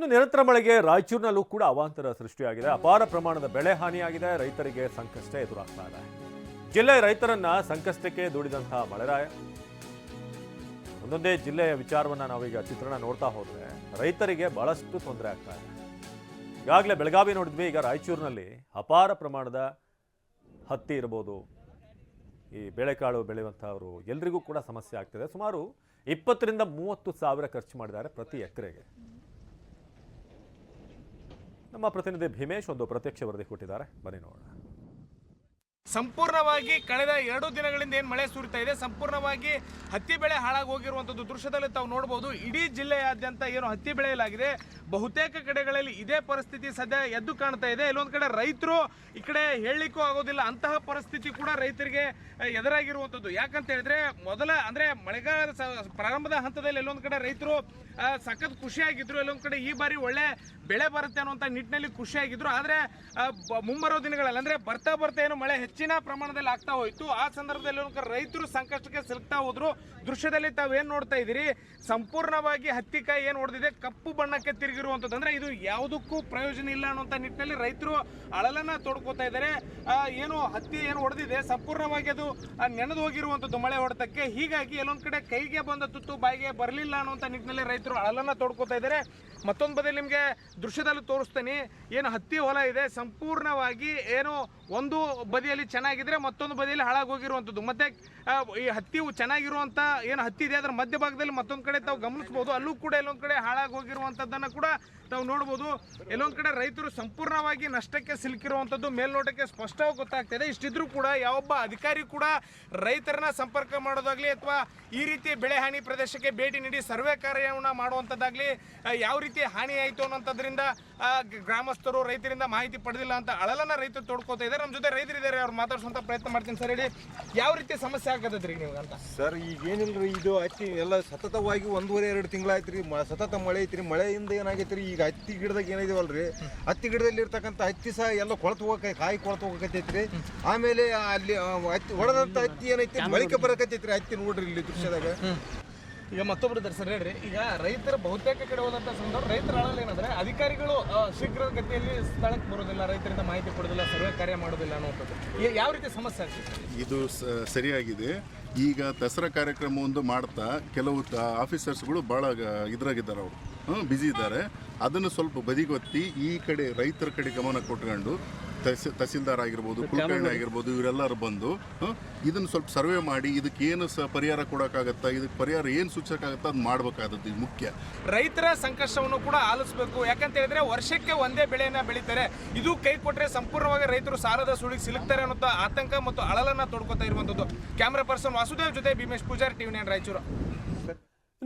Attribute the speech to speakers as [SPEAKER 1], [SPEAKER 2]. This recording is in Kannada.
[SPEAKER 1] ಇನ್ನು ನಿರಂತರ ಮಳೆಗೆ ರಾಯಚೂರಿನಲ್ಲೂ ಕೂಡ ಅವಾಂತರ ಸೃಷ್ಟಿಯಾಗಿದೆ. ಅಪಾರ ಪ್ರಮಾಣದ ಬೆಳೆ ಹಾನಿಯಾಗಿದೆ. ರೈತರಿಗೆ ಸಂಕಷ್ಟ ಎದುರಾಗ್ತಾ ಇದೆ. ಜಿಲ್ಲೆ ರೈತರನ್ನ ಸಂಕಷ್ಟಕ್ಕೆ ದೂಡಿದಂತಹ ಮಳೆರಾಯ. ಒಂದೊಂದೇ ಜಿಲ್ಲೆಯ ವಿಚಾರವನ್ನ ನಾವೀಗ ಚಿತ್ರಣ ನೋಡ್ತಾ ಹೋದ್ರೆ ರೈತರಿಗೆ ಬಹಳಷ್ಟು ತೊಂದರೆ ಆಗ್ತಾ ಇದೆ. ಈಗಾಗಲೇ ಬೆಳಗಾವಿ ನೋಡಿದ್ವಿ, ಈಗ ರಾಯಚೂರಿನಲ್ಲಿ ಅಪಾರ ಪ್ರಮಾಣದ ಹತ್ತಿ ಇರ್ಬೋದು. ಈ ಬೇಳೆಕಾಳು ಬೆಳೆಯುವಂಥವರು ಎಲ್ರಿಗೂ ಕೂಡ ಸಮಸ್ಯೆ ಆಗ್ತಿದೆ. ಸುಮಾರು ಇಪ್ಪತ್ತರಿಂದ ಮೂವತ್ತು ಸಾವಿರ ಖರ್ಚು ಮಾಡಿದ್ದಾರೆ ಪ್ರತಿ ಎಕರೆಗೆ. ನಮ್ಮ ಪ್ರತಿನಿಧಿ ಭೀಮೇಶ್ ಒಂದು ಪ್ರತ್ಯಕ್ಷ ವರದಿ ಕೊಟ್ಟಿದ್ದಾರೆ. ಬನ್ನಿ ನೋಡೋಣ.
[SPEAKER 2] ಸಂಪೂರ್ಣವಾಗಿ ಕಳೆದ ಎರಡು ದಿನಗಳಿಂದ ಏನು ಮಳೆ ಸುರಿತಾ ಇದೆ, ಸಂಪೂರ್ಣವಾಗಿ ಹತ್ತಿ ಬೆಳೆ ಹಾಳಾಗಿ ಹೋಗಿರುವಂಥದ್ದು ದೃಶ್ಯದಲ್ಲಿ ತಾವು ನೋಡ್ಬೋದು. ಇಡೀ ಜಿಲ್ಲೆಯಾದ್ಯಂತ ಏನು ಹತ್ತಿ ಬೆಳೆಯಲಾಗಿದೆ. ಬಹುತೇಕ ಕಡೆಗಳಲ್ಲಿ ಇದೇ ಪರಿಸ್ಥಿತಿ ಸದ್ಯ ಎದ್ದು ಕಾಣ್ತಾ ಇದೆ. ಇಲ್ಲೊಂದು ಕಡೆ ರೈತರು ಈ ಕಡೆ ಹೇಳಲಿಕ್ಕೂ ಆಗೋದಿಲ್ಲ. ಅಂತಹ ಪರಿಸ್ಥಿತಿ ಕೂಡ ರೈತರಿಗೆ ಎದುರಾಗಿರುವಂಥದ್ದು ಯಾಕಂತ ಹೇಳಿದ್ರೆ ಮೊದಲ ಅಂದರೆ ಮಳೆಗಾಲದ ಪ್ರಾರಂಭದ ಹಂತದಲ್ಲಿ ಎಲ್ಲೊಂದು ಕಡೆ ರೈತರು ಸಖತ್ ಖುಷಿಯಾಗಿದ್ರು. ಎಲ್ಲೊಂದು ಕಡೆ ಈ ಬಾರಿ ಒಳ್ಳೆ ಬೆಳೆ ಬರುತ್ತೆ ಅನ್ನುವಂಥ ನಿಟ್ಟಿನಲ್ಲಿ ಖುಷಿಯಾಗಿದ್ರು. ಆದರೆ ಮುಂಬರೋ ದಿನಗಳಲ್ಲಿ ಅಂದರೆ ಬರ್ತಾ ಬರ್ತಾ ಏನು ಮಳೆ ಹೆಚ್ಚಿನ ಪ್ರಮಾಣದಲ್ಲಿ ಆಗ್ತಾ ಹೋಯ್ತು. ಆ ಸಂದರ್ಭದಲ್ಲಿ ರೈತರು ಸಂಕಷ್ಟಕ್ಕೆ ಸಿಲುಕ್ತಾ ಹೋದ್ರು. ದೃಶ್ಯದಲ್ಲಿ ತಾವೇನು ನೋಡ್ತಾ ಇದ್ದೀರಿ? ಸಂಪೂರ್ಣವಾಗಿ ಹತ್ತಿಕಾಯಿ ಏನು ಹೊಡೆದಿದೆ ಕಪ್ಪು ಬಣ್ಣಕ್ಕೆ ತಿರುಗಿರುವಂಥದ್ದು ಇದು ಯಾವುದಕ್ಕೂ ಪ್ರಯೋಜನ ಇಲ್ಲ ಅನ್ನುವಂಥ ನಿಟ್ಟಿನಲ್ಲಿ ರೈತರು ಅಳಲನ್ನ ತೋಡ್ಕೋತಾ ಇದ್ದಾರೆ. ಏನು ಹತ್ತಿ ಏನು ಹೊಡೆದಿದೆ ಸಂಪೂರ್ಣವಾಗಿ ಅದು ನೆನೆದು ಹೋಗಿರುವಂಥದ್ದು ಮಳೆ ಹೊಡೆತಕ್ಕೆ. ಹೀಗಾಗಿ ಎಲ್ಲೊಂದು ಕಡೆ ಕೈಗೆ ಬಂದ ತುತ್ತು ಬಾಯಿಗೆ ಬರಲಿಲ್ಲ ಅನ್ನುವಂಥ ನಿಟ್ಟಿನಲ್ಲಿ ರೈತರು ಅಳಲನ್ನ ತೋಡ್ಕೋತಾ ಇದ್ದಾರೆ. ಮತ್ತೊಂದು ಬದಲು ನಿಮಗೆ ದೃಶ್ಯದಲ್ಲಿ ತೋರಿಸ್ತೇನೆ. ಏನು ಹತ್ತಿ ಹೊಲ ಇದೆ? ಸಂಪೂರ್ಣವಾಗಿ ಏನು ಒಂದು ಬದಿಯಲ್ಲಿ ಚೆನ್ನಾಗಿದ್ರೆ ಮತ್ತೊಂದು ಬದಿಯಲ್ಲಿ ಹಾಳಾಗೋಗಿರುವಂಥದ್ದು. ಮತ್ತೆ ಈ ಹತ್ತಿ ಚೆನ್ನಾಗಿರುವಂಥ ಏನು ಹತ್ತಿ ಇದೆ, ಅದರ ಮಧ್ಯಭಾಗದಲ್ಲಿ ಮತ್ತೊಂದು ಕಡೆ ತಾವು ಗಮನಿಸ್ಬೋದು. ಅಲ್ಲೂ ಕೂಡ ಎಲ್ಲೊಂದು ಕಡೆ ಹಾಳಾಗಿ ಹೋಗಿರುವಂಥದ್ದನ್ನು ಕೂಡ ತಾವು ನೋಡ್ಬೋದು. ಎಲ್ಲೊಂದು ಕಡೆ ರೈತರು ಸಂಪೂರ್ಣವಾಗಿ ನಷ್ಟಕ್ಕೆ ಸಿಲುಕಿರುವಂಥದ್ದು ಮೇಲ್ನೋಟಕ್ಕೆ ಸ್ಪಷ್ಟವಾಗಿ ಗೊತ್ತಾಗ್ತಿದೆ ಇಷ್ಟಿದ್ರೂ ಕೂಡ ಯಾವೊಬ್ಬ ಅಧಿಕಾರಿ ಕೂಡ ರೈತರನ್ನ ಸಂಪರ್ಕ ಮಾಡೋದಾಗ್ಲಿ ಅಥವಾ ಈ ರೀತಿ ಬೆಳೆ ಹಾನಿ ಪ್ರದೇಶಕ್ಕೆ ಭೇಟಿ ನೀಡಿ ಸರ್ವೆ ಕಾರ್ಯವನ್ನು ಮಾಡುವಂಥದ್ದಾಗಲಿ ಯಾವ ರೀತಿ ಹಾನಿ ಆಯಿತು ಅನ್ನೋಂಥದ್ರಿಂದ ಗ್ರಾಮಸ್ಥರು ರೈತರಿಂದ ಮಾಹಿತಿ ಪಡೆದಿಲ್ಲ ಅಂತ ಅಳಲನ್ನ ರೈತರು ತೋಡ್ಕೋತಾ ಇದ್ದಾರೆ. ನಮ್ಮ ಜೊತೆ ರೈತರಿದ್ದಾರೆ ಅವ್ರು ಮಾತಾಡ್ಸುವಂತ ಪ್ರಯತ್ನ ಮಾಡ್ತೀನಿ. ಸರ್, ಹೇಳಿ, ಯಾವ ರೀತಿ ಸಮಸ್ಯೆ ಆಗತ್ತೈತ್ರಿ ನೀವು ಅಂತ?
[SPEAKER 3] ಸರ್, ಈಗ ಏನಿಲ್ರಿ, ಇದು ಹತ್ತಿ ಎಲ್ಲ ಸತತವಾಗಿ ಒಂದೂವರೆ, ಎರಡು ತಿಂಗಳಾಯ್ತು ರೀ ಸತತ ಮಳೆ ಐತ್ರಿ. ಮಳೆಯಿಂದ ಏನಾಗೈತೆ ರೀ ಈಗ ಹತ್ತಿ ಗಿಡದಾಗ ಏನಿದೆವಲ್ರಿ ಹತ್ತಿ ಗಿಡದಲ್ಲಿ ಇರ್ತಕ್ಕಂಥ ಹತ್ತಿ ಸಹ ಎಲ್ಲ ಕೊಳತು ಹೋಗಕ್ಕೆ ಕಾಯಿ ಕೊಳತು ಹೋಗಕತ್ತೈತ್ರಿ. ಆಮೇಲೆ ಅಲ್ಲಿ ಹತ್ತಿ ಹೊಡೆದಂಥ ಹತ್ತಿ ಏನೈತಿ ಮಳಿಕೆ ಬರಕತ್ತೈತ್ರಿ ಹತ್ತಿ ನೋಡ್ರಿ ಇಲ್ಲಿ ದೃಶ್ಯದಾಗ.
[SPEAKER 2] ಈಗ ಮತ್ತೊಬ್ರು ಇದ್ದಾರೆ ಸರ್ ಹೇಳ್ರಿ, ಈಗ ರೈತರ ಬಹುತೇಕ ಕಡೆ ಹೋದಂತ ಸಂದರ್ಭ ರೈತರ ಅಳಲ್ ಏನಂದ್ರೆ ಅಧಿಕಾರಿಗಳು ಶೀಘ್ರ ಗತಿಯಲ್ಲಿ ಸ್ಥಳಕ್ಕೆ ಬರೋದಿಲ್ಲ ರೈತರಿಂದ ಮಾಹಿತಿ ಕೊಡೋದಿಲ್ಲ ಸರ್ವೆ ಕಾರ್ಯ ಮಾಡೋದಿಲ್ಲ ಅನ್ನುವಂಥದ್ದು. ಯಾವ ರೀತಿ ಸಮಸ್ಯೆ ಆಗ್ತದೆ
[SPEAKER 4] ಇದು ಸರಿಯಾಗಿದೆ. ಈಗ ದಸರಾ ಕಾರ್ಯಕ್ರಮ ಒಂದು ಮಾಡ್ತಾ ಕೆಲವು ಆಫೀಸರ್ಸ್ಗಳು ಭಾಳ ಇದ್ರಾಗಿದ್ದಾರೆ ಅವರು. ಹ್ಞೂ ಬ್ಯುಸಿ ಇದ್ದಾರೆ. ಅದನ್ನು ಸ್ವಲ್ಪ ಬದಿಗೊತ್ತಿ ಈ ಕಡೆ ರೈತರ ಕಡೆ ಗಮನ ಕೊಟ್ಕೊಂಡು ತಹಸಿ ತಹಸೀಲ್ದಾರ್ ಆಗಿರ್ಬೋದು ಕುಲಕರ್ಣಿ ಆಗಿರ್ಬೋದು ಇವರೆಲ್ಲರೂ ಬಂದು ಇದನ್ನು ಸ್ವಲ್ಪ ಸರ್ವೆ ಮಾಡಿ ಇದಕ್ಕೆ ಏನು ಸ ಪರಿಹಾರ ಕೊಡೋಕ್ಕಾಗತ್ತಾ ಇದಕ್ಕೆ ಪರಿಹಾರ ಏನು ಸೂಚಕ್ಕಾಗತ್ತಾ ಅದು ಮಾಡಬೇಕಾದದ್ದು ಇದು ಮುಖ್ಯ.
[SPEAKER 2] ರೈತರ ಸಂಕಷ್ಟವನ್ನು ಕೂಡ ಆಲಿಸಬೇಕು. ಯಾಕಂತ ಹೇಳಿದ್ರೆ ವರ್ಷಕ್ಕೆ ಒಂದೇ ಬೆಳೆಯನ್ನು ಬೆಳೀತಾರೆ. ಇದು ಕೈ ಕೊಟ್ಟರೆ ಸಂಪೂರ್ಣವಾಗಿ ರೈತರು ಸಾಲದ ಸುಳಿಗೆ ಸಿಲುಕ್ತಾರೆ ಅನ್ನೋ ಆತಂಕ ಮತ್ತು ಅಳಲನ್ನ ತೊಡ್ಕೊತಾ ಇರುವಂಥದ್ದು. ಕ್ಯಾಮ್ರಾ ಪರ್ಸನ್ ವಾಸುದೇವ್ ಜೊತೆ ಭೀಮೇಶ್ ಪೂಜಾರಿ ಟಿವಿ ನೈನ್ ರಾಯಚೂರು.